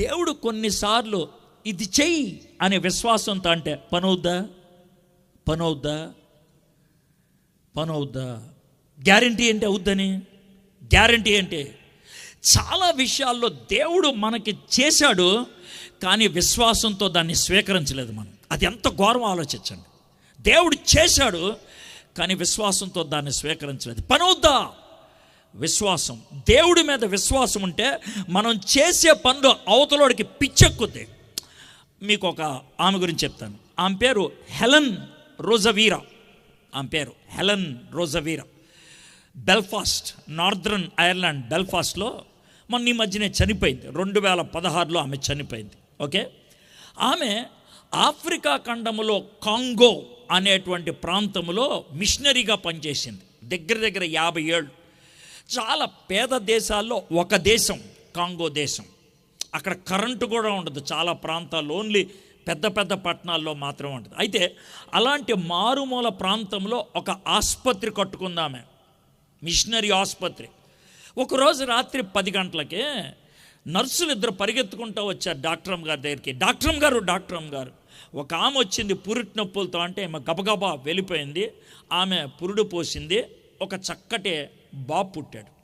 దేవుడు కొన్నిసార్లు ఇది చెయ్యి అనే విశ్వాసంతో అంటే పనవుద్దా? పనవుద్దా? పనవుద్దా? గ్యారంటీ ఏంటి అవుద్దని? గ్యారంటీ ఏంటి చాలా విషయాల్లో దేవుడు మనకి చేశాడు కానీ విశ్వాసంతో దాన్ని స్వీకరించలేదు మనం. అది ఎంత ఘోరం ఆలోచించండి. దేవుడు చేశాడు కానీ విశ్వాసంతో దాన్ని స్వీకరించలేదు. పనవుద్దా? విశ్వాసం. దేవుడి మీద విశ్వాసం ఉంటే మనం చేసే పనులు అవతలోడికి పిచ్చెక్కుద్ది. మీకు ఒక ఆమె గురించి చెప్తాను. ఆమె పేరు హెలన్ రోజవీరా. ఆమె పేరు హెలన్ రోజవీరా. బెల్ఫాస్ట్ నార్దర్న్ ఐర్లాండ్ బెల్ఫాస్ట్లో మొన్న ఈ మధ్యనే చనిపోయింది. రెండు వేల పదహారులో ఆమె చనిపోయింది. ఓకే? ఆమె ఆఫ్రికా ఖండములో కాంగో అనేటువంటి ప్రాంతంలో మిషనరీగా పనిచేసింది. దగ్గర దగ్గర యాభై ఏళ్ళు. చాలా పేద దేశాల్లో ఒక దేశం కాంగో దేశం. అక్కడ కరెంటు కూడా ఉండదు. చాలా ప్రాంతాల్లో ఓన్లీ పెద్ద పెద్ద పట్టణాల్లో మాత్రమే ఉంటుంది. అయితే అలాంటి మారుమూల ప్రాంతంలో ఒక ఆసుపత్రి కట్టుకుందామే. మిషనరీ ఆసుపత్రి. ఒకరోజు రాత్రి పది గంటలకే నర్సులు ఇద్దరు పరిగెత్తుకుంటూ వచ్చారు డాక్టర్ గారి దగ్గరికి. డాక్టర్ గారు డాక్టర్ గారు. ఒక ఆమె వచ్చింది పురిటి నొప్పులతో అంటే ఆమె గబగబా వెళ్ళిపోయింది. ఆమె పురుడు పోసింది. ఒక చక్కటి బాబు పుట్టాడు.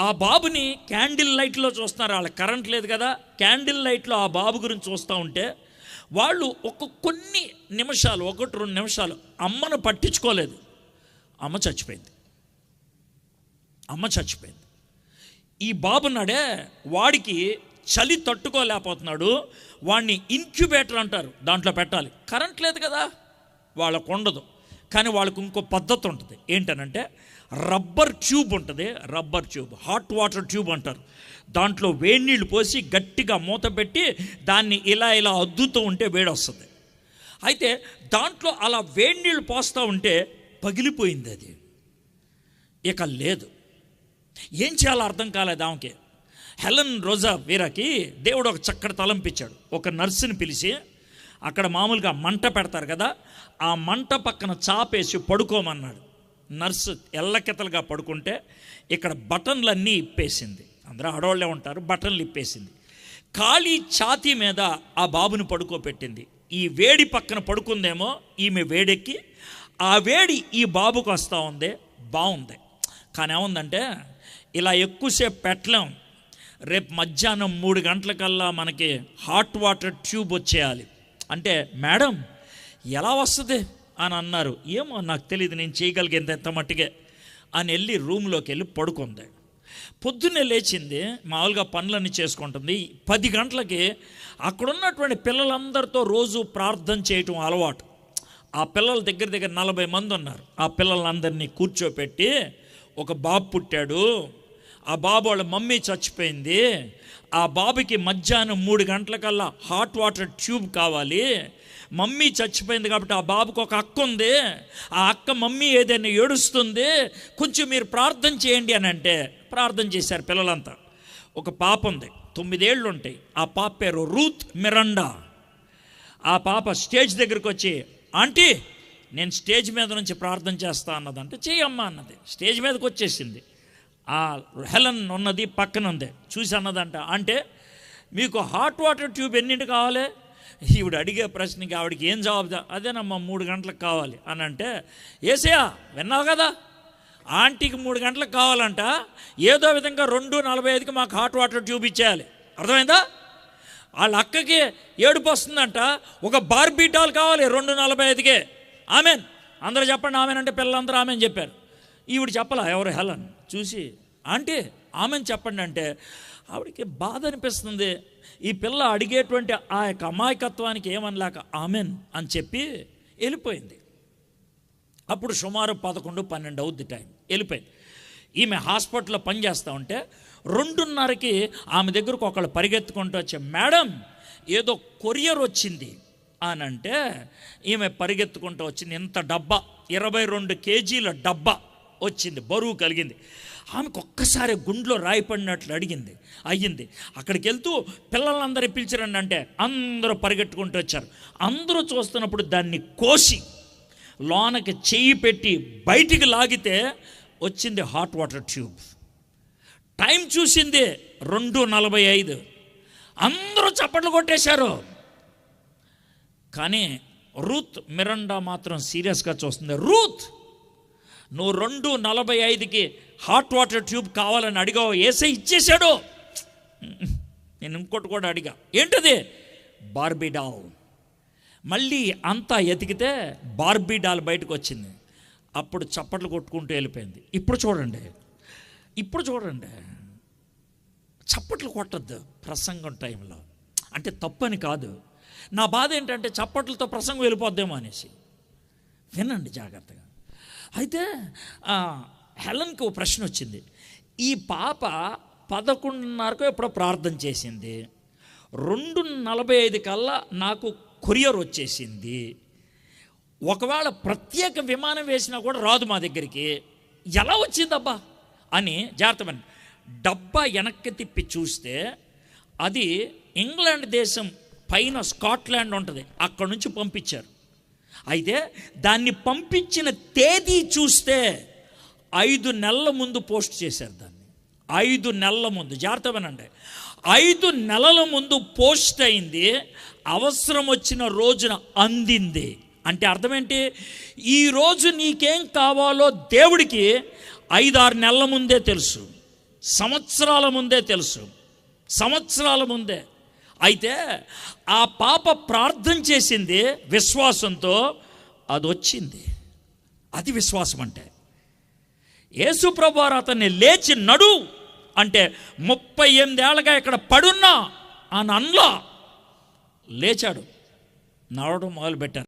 ఆ బాబుని క్యాండిల్ లైట్లో చూస్తున్నారు. వాళ్ళ కరెంట్ లేదు కదా. క్యాండిల్ లైట్లో ఆ బాబు గురించి చూస్తూ ఉంటే వాళ్ళు ఒక కొన్ని నిమిషాలు ఒకటి రెండు నిమిషాలు అమ్మను పట్టించుకోలేదు. అమ్మ చచ్చిపోయింది. అమ్మ చచ్చిపోయింది. ఈ బాబున్నాడే వాడికి చలి తట్టుకోలేకపోతున్నాడు. వాడిని ఇన్క్యుబేటర్ అంటారు. దాంట్లో పెట్టాలి. కరెంట్ లేదు కదా. వాళ్ళకు ఉండదు. కానీ వాళ్ళకు ఇంకో పద్ధతి ఉంటుంది. ఏంటనంటే రబ్బర్ ట్యూబ్ ఉంటుంది rubber tube hot water tube అంటారు. దాంట్లో వేడి నీళ్ళు పోసి గట్టిగా మూత పెట్టి దాన్ని ఇలా ఇలా అద్దుతూ ఉంటే వేడి వస్తుంది అయితే దాంట్లో అలా వేడి నీళ్ళు పోస్తూ ఉంటే పగిలిపోయింది అది. ఇక లేదు. ఏం చేయాలో అర్థం కాలేదు ఆమెకి. హెలన్ రోజా వీరాకి దేవుడు ఒక చక్కటి తలంపించాడు ఒక నర్సుని పిలిచి అక్కడ మామూలుగా మంట పెడతారు కదా ఆ మంట పక్కన చాపేసి పడుకోమన్నాడు. నర్సు ఎల్లకెతలుగా పడుకుంటే ఇక్కడ బటన్లన్నీ ఇప్పేసింది. అందరూ ఆడవాళ్ళే ఉంటారు బటన్లు ఇప్పేసింది. ఖాళీ ఛాతీ మీద ఆ బాబుని పడుకోబెట్టింది. ఈ వేడి పక్కన పడుకుందేమో ఈమె వేడెక్కి ఆ వేడి ఈ బాబుకు వస్తూ ఉంది బాగుంది. కానీ ఏముందంటే ఇలా ఎక్కువసేపు పెట్టలేం. రేపు మధ్యాహ్నం మూడు గంటలకల్లా మనకి హాట్ వాటర్ ట్యూబ్ వచ్చేయాలి. అంటే మేడం ఎలా వస్తుంది? అని అన్నారు. ఏమో నాకు తెలియదు నేను చేయగలిగేంత ఎంత మట్టిగా అని వెళ్ళి రూమ్లోకి వెళ్ళి పడుకుంది. పొద్దున్నే లేచింది మామూలుగా పనులన్నీ చేసుకుంటుంది. పది గంటలకి అక్కడున్నటువంటి పిల్లలందరితో రోజు ప్రార్థన చేయటం అలవాటు. ఆ పిల్లల దగ్గర దగ్గర నలభై మంది ఉన్నారు. ఆ పిల్లలందరినీ కూర్చోపెట్టి ఒక బాబు పుట్టాడు. ఆ బాబు వాళ్ళ మమ్మీ చచ్చిపోయింది. ఆ బాబుకి మధ్యాహ్నం మూడు గంటలకల్లా హాట్ వాటర్ ట్యూబ్ కావాలి. మమ్మీ చచ్చిపోయింది కాబట్టి ఆ బాబుకు ఒక అక్క ఉంది. ఆ అక్క మమ్మీ ఏదైనా ఏడుస్తుంది కొంచెం మీరు ప్రార్థన చేయండి అని అంటే ప్రార్థన చేశారు పిల్లలంతా. ఒక పాప ఉంది తొమ్మిదేళ్ళు ఉంటాయి. ఆ పాప పేరు రూత్ మిరండా. ఆ పాప స్టేజ్ దగ్గరికి వచ్చి ఆంటీ నేను స్టేజ్ మీద నుంచి ప్రార్థన చేస్తా అన్నదంటే చెయ్యమ్మా అన్నది. స్టేజ్ మీదకి వచ్చేసింది. ఆ హెలన్ ఉన్నది పక్కన ఉంది. చూసి అన్నదంట అంటే మీకు హాట్ వాటర్ ట్యూబ్ ఎన్నింటి కావాలి? ఈవిడ అడిగే ప్రశ్నకి ఆవిడకి ఏం జవాబు అదేనమ్మా మూడు గంటలకు కావాలి. అని అంటే ఏసయా విన్నావు కదా? ఆంటీకి మూడు గంటలకు కావాలంట. ఏదో విధంగా రెండు నలభై ఐదుకి మాకు హాట్ వాటర్ ట్యూబ్ ఇచ్చేయాలి. అర్థమైందా? వాళ్ళ అక్కకి ఏడుపు వస్తుందంట. ఒక బార్బీటాల్ కావాలి రెండు నలభై ఐదుకే. ఆమెన్. అందరూ చెప్పండి ఆమెన్ అంటే పిల్లలందరూ ఆమెన్ చెప్పారు. ఈవిడ చెప్పలా ఎవరు హెలన్? చూసి ఆంటీ ఆమెన్ చెప్పండి అంటే ఆవిడకి బాధ అనిపిస్తుంది. ఈ పిల్ల అడిగేటువంటి ఆ యొక్క అమాయకత్వానికి ఏమనలేక ఆమెన్ అని చెప్పి వెళ్ళిపోయింది. అప్పుడు సుమారు పదకొండు పన్నెండు అవుద్ది టైం వెళ్ళిపోయింది. ఈమె హాస్పిటల్లో పనిచేస్తూ ఉంటే రెండున్నరకి ఆమె దగ్గరకు ఒకళ్ళు పరిగెత్తుకుంటూ వచ్చే మేడం ఏదో కొరియర్ వచ్చింది. అని అంటే ఈమె పరిగెత్తుకుంటూ వచ్చింది. ఇంత డబ్బా ఇరవై రెండు కేజీల డబ్బా వచ్చింది. బరువు కలిగింది. ఆమెకు ఒక్కసారి గుండెలో రాయిపడినట్లు అడిగింది. అయ్యింది. అక్కడికి వెళ్తూ పిల్లలందరూ పిలిచారండి అంటే అందరూ పరిగెట్టుకుంటూ వచ్చారు. అందరూ చూస్తున్నప్పుడు దాన్ని కోసి లోనకి చెయ్యి పెట్టి బయటికి లాగితే వచ్చింది హాట్ వాటర్ ట్యూబ్ టైం చూసింది రెండు నలభై ఐదు. అందరూ చప్పట్లు కొట్టేశారు. కానీ రూత్ మిరండా మాత్రం సీరియస్గా చూస్తుంది. రూత్ నువ్వు రెండు నలభై ఐదుకి హాట్ వాటర్ ట్యూబ్ కావాలని అడిగావు ఏసే ఇచ్చేశాడు. నేను ఇంకోటి కూడా అడిగా. ఏంటది? బార్బీ డాల్ మళ్ళీ అంతా ఎతికితే బార్బీ డాల్ బయటకు వచ్చింది. అప్పుడు చప్పట్లు కొట్టుకుంటూ వెళ్ళిపోయింది. ఇప్పుడు చూడండి. ఇప్పుడు చూడండి. చప్పట్లు కొట్టద్దు ప్రసంగం టైంలో. అంటే తప్పని కాదు. నా బాధ ఏంటంటే చప్పట్లతో ప్రసంగం వెళ్ళిపోద్దేమో అనేసి. వినండి జాగ్రత్తగా. అయితే హెలన్కి ఒక ప్రశ్న వచ్చింది. ఈ పాప పదకొండున్నరకు ఎప్పుడో ప్రార్థన చేసింది. రెండు నలభై ఐదు కల్లా నాకు కొరియర్ వచ్చేసింది. ఒకవేళ ప్రత్యేక విమానం వేసినా కూడా రాదు మా దగ్గరికి. ఎలా వచ్చిందబ్బా? అని జాగ్రత్తమని డబ్బా వెనక్కి తిప్పి చూస్తే అది ఇంగ్లాండ్ దేశం పైన స్కాట్లాండ్ ఉంటుంది. అక్కడ నుంచి పంపించారు. అయితే దాన్ని పంపించిన తేదీ చూస్తే ఐదు నెలల ముందు పోస్ట్ చేశారు దాన్ని. ఐదు నెలల ముందు జాగ్రత్త వినండి. ఐదు నెలల ముందు పోస్ట్ అయింది అవసరం వచ్చిన రోజున అందింది. అంటే అర్థం ఏంటి ఈరోజు నీకేం కావాలో దేవుడికి ఐదారు నెలల ముందే తెలుసు. సంవత్సరాల ముందే తెలుసు. సంవత్సరాల ముందే. అయితే ఆ పాప ప్రార్థన చేసింది విశ్వాసంతో అది వచ్చింది. అది విశ్వాసం అంటే యేసు ప్రభువారు అతన్ని లేచి నడు అంటే ముప్పై ఎనిమిదేళ్ళగా ఇక్కడ పడున్నా అని అనలా లేచాడు నడవడం మొదలుపెట్టారు.